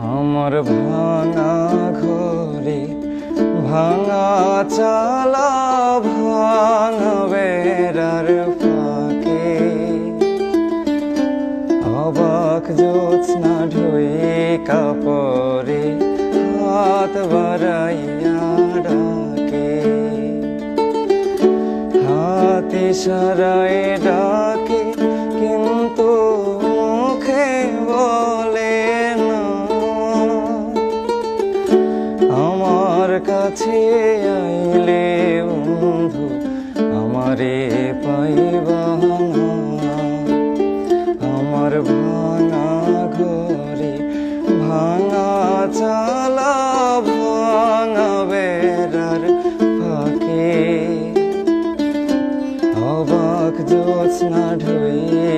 আমার ভাঙা ঘরে ভাঙা চালা ভাঙা বেড়ার ফাঁকে। অবাক জ্যোৎস্না ঢুয়ে কাপড়ে হাত বাড়াইয়া ডাকে। হাতে সারায় ডাকে আমার কাছে আইলে বন্ধু, আমারে পাইবা আমার ভাঙা ঘরে ভাঙা চালা, ভাঙা বেড়ার ফাঁকে। অবাক জ্যোৎস্না ঢুয়ে